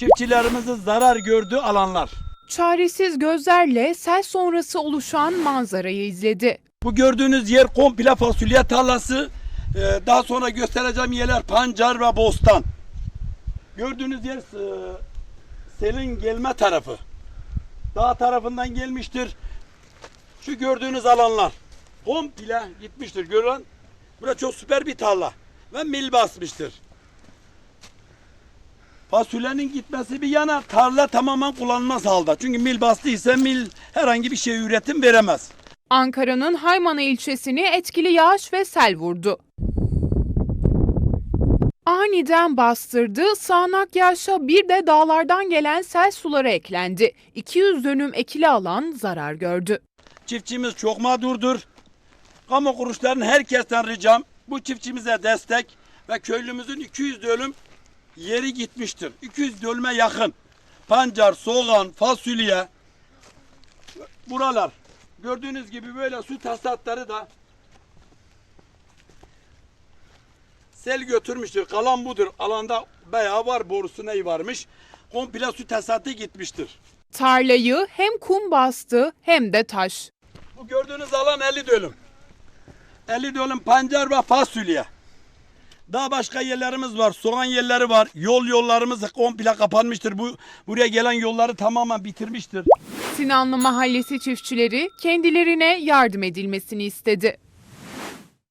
çiftçilerimizin zarar gördüğü alanlar. Çaresiz gözlerle sel sonrası oluşan manzarayı izledi. Bu gördüğünüz yer komple fasulye tarlası. Ee, daha sonra göstereceğim yerler pancar ve bostan. Gördüğünüz yer e, selin gelme tarafı. Dağ tarafından gelmiştir. Şu gördüğünüz alanlar komple gitmiştir. Görün. Burası çok süper bir tarla. Ve mil basmıştır. Fasulyenin gitmesi bir yana tarla tamamen kullanılmaz halde. Çünkü mil bastıysa mil herhangi bir şey üretim veremez. Ankara'nın Haymana ilçesini etkili yağış ve sel vurdu. Aniden bastırdı, sağanak yağışa bir de dağlardan gelen sel suları eklendi. 200 dönüm ekili alan zarar gördü. Çiftçimiz çok mağdurdur. Kamu kuruluşlarının herkesten ricam bu çiftçimize destek ve köylümüzün 200 dönüm yeri gitmiştir. 200 dönüme yakın. Pancar, soğan, fasulye buralar. Gördüğünüz gibi böyle su tasatları da sel götürmüştür. Kalan budur. Alanda bayağı var borusu neyi varmış. Komple su tesisatı gitmiştir. Tarlayı hem kum bastı hem de taş. Bu gördüğünüz alan 50 dönüm. 50 dönüm pancar ve fasulye. Daha başka yerlerimiz var. Soğan yerleri var. Yol yollarımız komple kapanmıştır. Bu buraya gelen yolları tamamen bitirmiştir. Sinanlı Mahallesi çiftçileri kendilerine yardım edilmesini istedi.